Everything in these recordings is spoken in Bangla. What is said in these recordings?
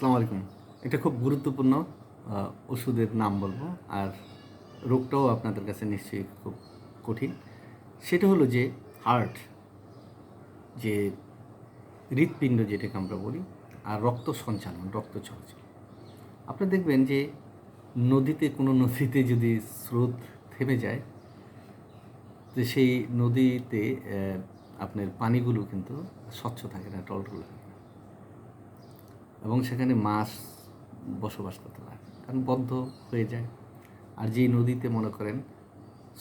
আসসালামু আলাইকুম। এটা খুব গুরুত্বপূর্ণ ওষুধের নাম বলব, আর রোগটাও আপনাদের কাছে নিশ্চয়ই খুব কঠিন। সেটা হলো যে হার্ট, যে হৃৎপিণ্ড যেটাকে আমরা বলি, আর রক্ত সঞ্চালন, রক্ত চলাচল। আপনি দেখবেন যে নদীতে, কোনো নদীতে যদি স্রোত থেমে যায়, তো সেই নদীতে আপনার পানিগুলো কিন্তু স্বচ্ছ থাকে না, টলটল। এবং সেখানে মাছ বসবাস করতে পারে কারণ বদ্ধ হয়ে যায়। আর যেই নদীতে মনে করেন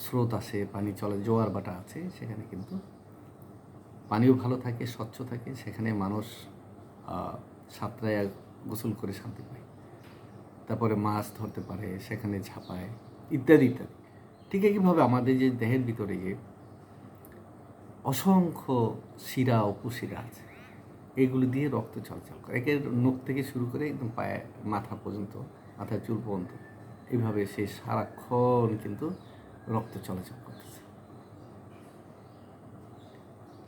স্রোত আসে, পানি চলে, জোয়ার বাটা আছে, সেখানে কিন্তু পানিও ভালো থাকে, স্বচ্ছ থাকে, সেখানে মানুষ সাঁতরায় গোসল করে শান্তি পায়। তারপরে মাছ ধরতে পারে, সেখানে ঝাঁপায়, ইত্যাদি ইত্যাদি। ঠিক একইভাবে আমাদের যে দেহের ভিতরে যে অসংখ্য শিরা উপশিরা আছে এগুলো দিয়ে রক্ত চলাচল করে। একের নখ থেকে শুরু করে একদম পায়ে মাথা পর্যন্ত মাথার চুল পর্যন্ত এইভাবে সে সারাক্ষণ কিন্তু রক্ত চলাচল করতেছে।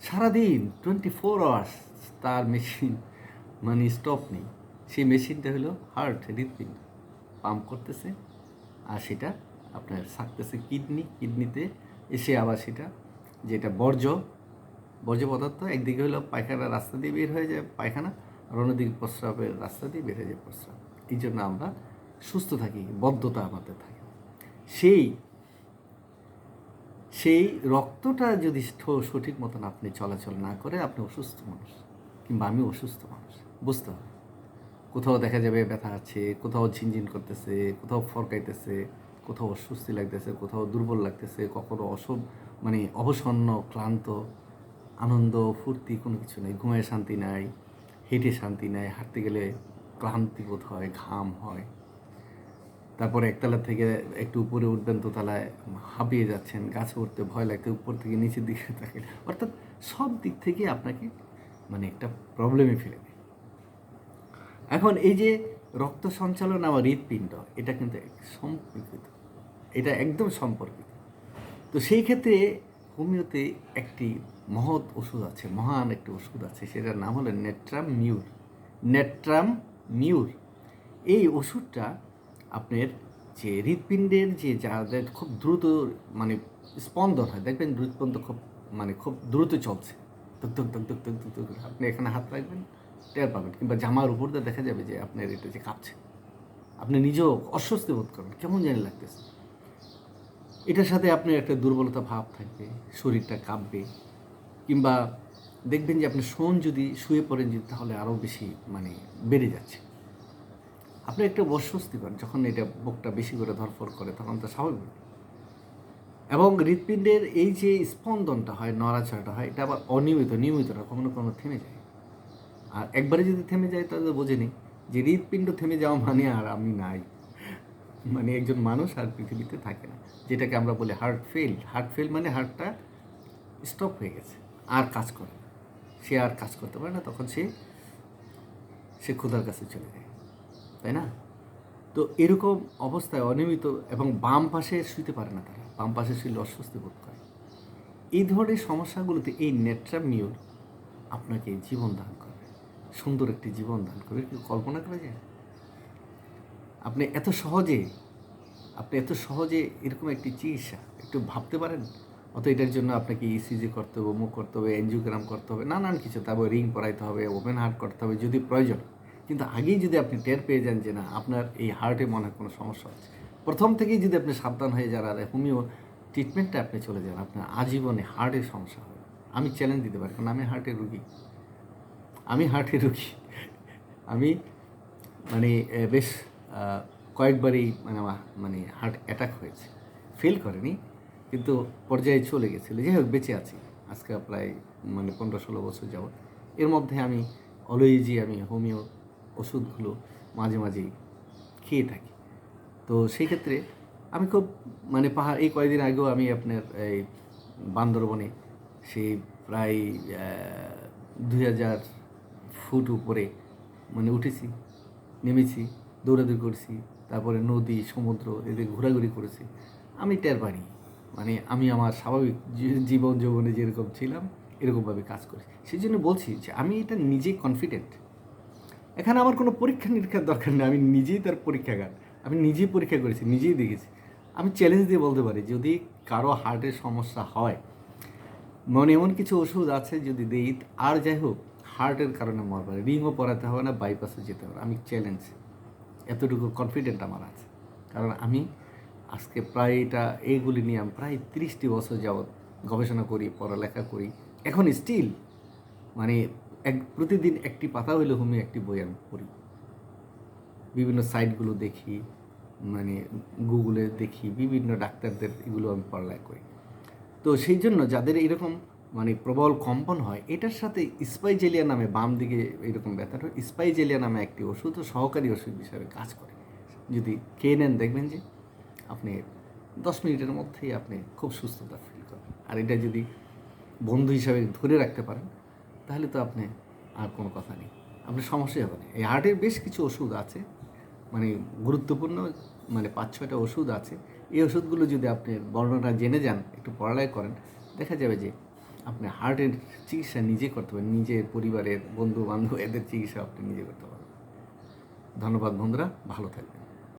সারাদিন টোয়েন্টি ফোর আওয়ার্স তার মেশিন মানে স্টপ নেই। সেই মেশিনটা হলো হার্ট হৃৎপিণ্ড পাম্প করতেছে আর সেটা আপনার থাকতেছে কিডনি কিডনিতে এসে আবার সেটা, যেটা বর্জ্য বর্জ্য পদার্থ, একদিকে হলো পায়খানা রাস্তা দিয়ে বের হয়ে যায় পায়খানা, আর অন্যদিকে প্রস্রাবের রাস্তা দিয়ে বের হয়ে যায় প্রস্রাব। এই জন্য আমরা সুস্থ থাকি, বদ্ধতা আমাদের থাকে। সেই সেই রক্তটা যদি সঠিক মতন আপনি চলাচল না করে, আপনি অসুস্থ মানুষ, কিংবা আমি অসুস্থ মানুষ, বুঝতে হবে। কোথাও দেখা যাবে ব্যথা আছে, কোথাও ঝিনঝিন করতেছে, কোথাও ফরকাইতেছে, কোথাও অস্বস্তি লাগতেছে, কোথাও দুর্বল লাগতেছে, কখনো অসব মানে অবসন্ন, ক্লান্ত আনন্দ, ফুর্তি কোনো কিছু নেই। ঘুমায় শান্তি নাই, হেঁটে শান্তি নাই, হাঁটতে গেলে ক্লান্তি বোধ হয়, ঘাম হয়। তারপরে একতলা থেকে একটু উপরে উঠবেন তালায় হাঁপিয়ে যাচ্ছেন, গাছে উঠতে ভয় লাগতে উপর থেকে নিচের দিকে থাকে অর্থাৎ সব দিক থেকে আপনাকে মানে একটা প্রবলেমে ফেলে দেয়। এখন এই যে রক্ত সঞ্চালন আমার হৃৎপিণ্ড, এটা কিন্তু সম্পর্কিত, এটা একদম সম্পর্কিত। তো সেই ক্ষেত্রে হোমিওতে একটি মহৎ ওষুধ আছে, মহান একটি ওষুধ আছে, সেটার নাম হলো নেট্রাম মিউর নেট্রাম মিউর এই ওষুধটা আপনার যে হৃৎপিণ্ডের যে যাদের খুব দ্রুত মানে স্পন্দন হয়, দেখবেন হৃৎপন্দ খুব মানে খুব দ্রুত চলছে। ধুক ধুক। আপনি এখানে হাত রাখবেন, টের পাবেন, কিংবা জামার উপর দিয়ে দেখা যাবে যে আপনার এটা যে কাঁপছে। আপনি নিজেও অস্বস্তি বোধ করবেন, কেমন জানি লাগতেছে। এটার সাথে আপনার একটা দুর্বলতা ভাব থাকবে শরীরটা কাঁপবে, কিংবা দেখবেন যে আপনি শোন যদি, শুয়ে পড়েন যদি, তাহলে আরও বেশি মানে বেড়ে যাচ্ছে। আপনি একটা অস্বস্তি পান, যখন এটা বুকটা বেশি করে ধরফর করে, তখন তো স্বাভাবিক। এবং হৃৎপিণ্ডের এই যে স্পন্দনটা হয়, নড়াচড়াটা হয়, এটা আবার অনিয়মিত, নিয়মিত না, কখনো কখনো থেমে যায়। আর একবারে যদি থেমে যায়, তাহলে বোঝেনি যে হৃৎপিণ্ড থেমে যাওয়া মানে আর আমি নাই। মানে একজন মানুষ আর পৃথিবীতে থাকে না। যেটাকে আমরা বলি হার্ট ফেল হার্ট ফেল মানে হার্টটা স্টপ হয়ে গেছে, আর কাজ করে না। সে আর কাজ করতে পারে না, তখন সে সে ক্ষুধার কাছে চলে যায়, তাই না? তো এরকম অবস্থায় অনিয়মিত এবং বাম পাশে শুইতে পারে না তারা। বাম পাশে শুইলে অস্বস্তি বোধ করে। এই ধরনের সমস্যাগুলোতে এই নেট্রামিউর আপনাকে জীবন দান করবে। সুন্দর একটি জীবন দান করবে। কি কল্পনা করা যায়? আপনি এত সহজে, আপনি এত সহজে এরকম একটি চিকিৎসা একটু ভাবতে পারেন? অত এটার জন্য আপনাকে ইসিজি করতে হবে মুখ করতে হবে এনজিওগ্রাম করতে হবে, নানান কিছু, তারপর রিং পরাইতে হবে ওপেন হার্ট করতে হবে যদি প্রয়োজন। কিন্তু আগেই যদি আপনি টের পেয়ে যান যে না, আপনার এই হার্টে মনে হয় কোনো সমস্যা হচ্ছে, প্রথম থেকেই যদি আপনি সাবধান হয়ে যান আর হোমিও ট্রিটমেন্টটা আপনি চলে যান, আপনার আজীবনে হার্টের সমস্যা হবে। আমি চ্যালেঞ্জ দিতে পারি, কারণ আমি হার্টের রুগী। আমি হার্টের রুগী। আমি মানে বেশ কয়েকবারই মানে আমার মানে হার্ট অ্যাটাক হয়েছে। ফেল করেনি, কিন্তু পর্যায়ে চলে গেছিল। যাই হোক, বেঁচে আছি। আজকে প্রায় মানে পনেরো ষোলো বছর যাবত এর মধ্যে আমি অলওয়েজই আমি হোমিও ওষুধগুলো মাঝে মাঝেই খেয়ে থাকি। তো সেই ক্ষেত্রে আমি খুব মানে পাহাড়, এই কয়েকদিন আগেও আমি আপনার এই বান্দরবনে সেই প্রায় দুই হাজার ফুট উপরে মানে উঠেছি, নেমেছি। দৌড়াদৌড়ি করেছি, তারপরে নদী, সমুদ্র এদের ঘোরাঘুরি করেছি। আমি টের পারি মানে আমি আমার স্বাভাবিক জীবন যৌবনে যেরকম ছিলাম, এরকমভাবে কাজ করি। সেই জন্য বলছি যে আমি এটা নিজেই কনফিডেন্ট এখানে আমার কোনো পরীক্ষা নিরীক্ষার দরকার নেই। আমি নিজেই তার পরীক্ষাগার। আমি নিজেই পরীক্ষা করেছি, নিজেই দেখেছি। আমি চ্যালেঞ্জ দিয়ে বলতে পারি, যদি কারও হার্টের সমস্যা হয়, মনে এমন কিছু ওষুধ আছে যদি দেই, আর যাই হোক হার্টের কারণে মরবে রিংও পরাতে হবে না বাইপাসে যেতে হবে। আমি চ্যালেঞ্জ এতটুকু কনফিডেন্ট আমার আছে। কারণ আমি আজকে প্রায় এটা, এইগুলি নিয়ে আমি প্রায় তিরিশটি বছর যাবৎ গবেষণা করি, পড়ালেখা করি। এখন স্টিল মানে এক, প্রতিদিন একটি পাতা হইলে হোমি একটি বই আমি পড়ি। বিভিন্ন সাইটগুলো দেখি মানে গুগলে দেখি, বিভিন্ন ডাক্তারদের এগুলো আমি পড়ালেখা করি। তো সেই জন্য যাদের এরকম মানে প্রবল কম্পন হয়, এটার সাথে স্পাইজেলিয়া নামে বাম দিকে এরকম ব্যথাটা, স্পাইজেলিয়া নামে একটি ওষুধ ও সহকারী ওষুধ হিসাবে কাজ করে। যদি খেয়ে নেন, দেখবেন যে আপনি দশ মিনিটের মধ্যেই আপনি খুব সুস্থতা ফিল করবেন। আর এটা যদি বন্ধু হিসাবে ধরে রাখতে পারেন, তাহলে তো আপনি আর কোনো কথা নেই। আপনার সমস্যাই হবে না। এই হার্টের বেশ কিছু ওষুধ আছে মানে গুরুত্বপূর্ণ মানে পাঁচ ছয়টা ওষুধ আছে। এই ওষুধগুলো যদি আপনি বর্ণনা জেনে যান, একটু পড়ালেখা করেন, দেখা যাবে যে আপনি হার্টের চিকিৎসা নিজে করতে পারেন, নিজের পরিবারের বন্ধু বান্ধব এদের চিকিৎসা আপনি নিজে করতে পারেন। ধন্যবাদ বন্ধুরা, ভালো থাকবেন।